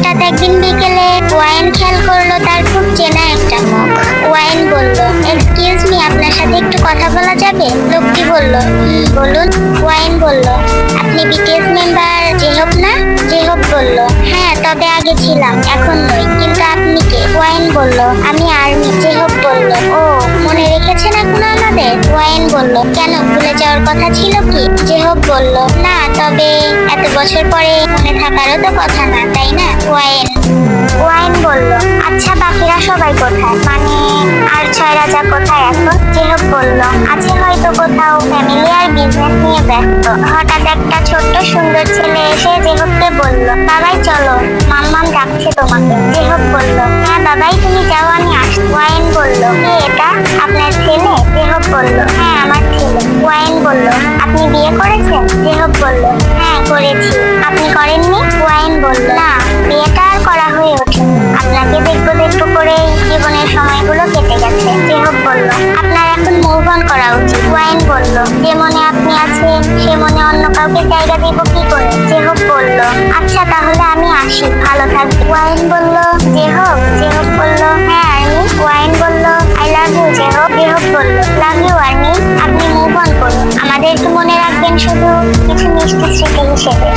হঠাৎ একদিন বিকেলে ওয়াইন খেয়াল করল, তার খুব চেনা একটা মুখ। ওয়াইন বলল এক্সকিউজ মি আপনার সাথে একটু কথা বলা যাবে? লোকটি বলল, বলুন। ওয়াইন বলল, আপনি বিটিএস মেম্বার জেহব না? জেহব বলল হ্যাঁ তবে আগে ছিলাম, এখন নই, কিন্তু আপনি কে? ওয়াইন বলল, আমি আর্মি। জেহব বলল, ও, মনে রেখেছেন এখন আমাদের? ওয়াইন বলল, কেন, ভুলে যাওয়ার কথা ছিল কি? জেহব বলল, না, তবে এত বছর পরে মনে থাকারও তো কথা না, তাই না? সবাই কোথায়? মানে আর ছয় রাজা কোথায় এখন? জেহব বলল। আছে হয়তো কোথাও ফ্যামিলি আর বিজনেস নিয়ে ব্যস্ত। হঠাৎ একটা ছোট্ট সুন্দর ছেলে এসে জেহবকে বলল, বাবাই, চলো, মাম্মাম ডাকছে তোমাকে। জেহব বলল হ্যাঁ বাবাই, তুমি যাও, আমি আস ওয়াইন বলল, কে এটা? আপনার ছেলে? জেহব বলল হ্যাঁ আমার ছেলে। ওয়াইন বলল, আপনি বিয়ে করেছেন? জেহব বলল হ্যাঁ করেছি। আপনি করেননি? ওয়াইন বলল, না। আছেন সে মনে অন্য কাউকে জায়গা দিব কি করে? জেহব বলল আচ্ছা তাহলে আমি আসি। ভালো থাকবে। ওয়াইন বলল জেহব জেহব বলল। হ্যাঁ আর্মি। ওয়াইন বলল, আই লাভ ইউ। জেহব জেহব বলল, লাভ ইউ, আর্মি। আপনি মুভ অন করুন। আমাদের একটু মনে রাখবেন শুধু? কিছু মিষ্টি স্মৃতি হিসেবে